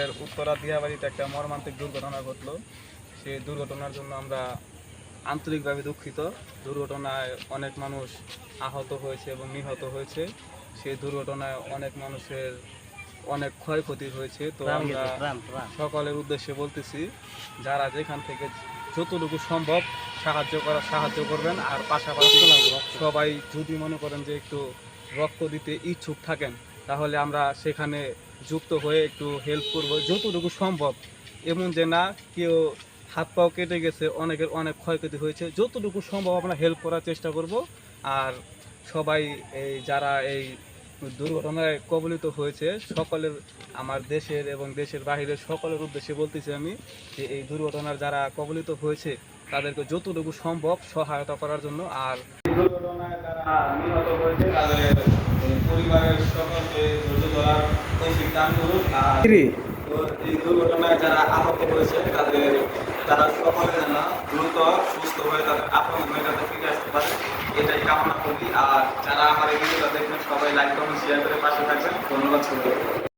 আমাদের উত্তরা দিয়াবাড়িতে একটা মর্মান্তিক দুর্ঘটনা ঘটলো। সেই দুর্ঘটনার জন্য আমরা আন্তরিকভাবে দুঃখিত। দুর্ঘটনায় অনেক মানুষ আহত হয়েছে এবং নিহত হয়েছে। সেই দুর্ঘটনায় অনেক মানুষের অনেক ক্ষয়ক্ষতি হয়েছে। তো আমরা সকলের উদ্দেশ্যে বলতেছি যারা যেখান থেকে যতটুকু সম্ভব সাহায্য করা সাহায্য করবেন। আর পাশাপাশি সবাই যদি মনে করেন যে একটু রক্ত দিতে ইচ্ছুক থাকেন তাহলে আমরা সেখানে যুক্ত হয়ে একটু হেল্প করব। যতটুকু সম্ভব। এমন যে না, কেউ হাত পাও কেটে গেছে, অনেকের অনেক ক্ষয়ক্ষতি হয়েছে। যতটুকু সম্ভব আমরা হেল্প করার চেষ্টা করব। আর সবাই এই যারা এই দুর্ঘটনায় কবলিত হয়েছে, সকলের আমার দেশের এবং দেশের বাহিরের সকলের উদ্দেশ্যে বলতেছি আমি যে এই দুর্ঘটনার যারা কবলিত হয়েছে, তাদেরকে যতটুকু সম্ভব সহায়তা করার জন্য আর দুর্ঘটনায় যারা নিহত হয়েছে, তাদের পরিবারের সকলকে ধৈর্য ধরার তৌফিক দান আর এই দুর্ঘটনায় যারা আহত হয়েছে, তাদের, তারা সকলে যেন দ্রুত সুস্থ হয়ে তাদের আপন হয়ে যাতে ফিরে আসতে পারে। এটাই কামনা আর যারা আমার এই ভিডিওটা দেখবেন, সবাই লাইক কমেন্ট করে পাশে থাকবেন। ধন্যবাদ সবাই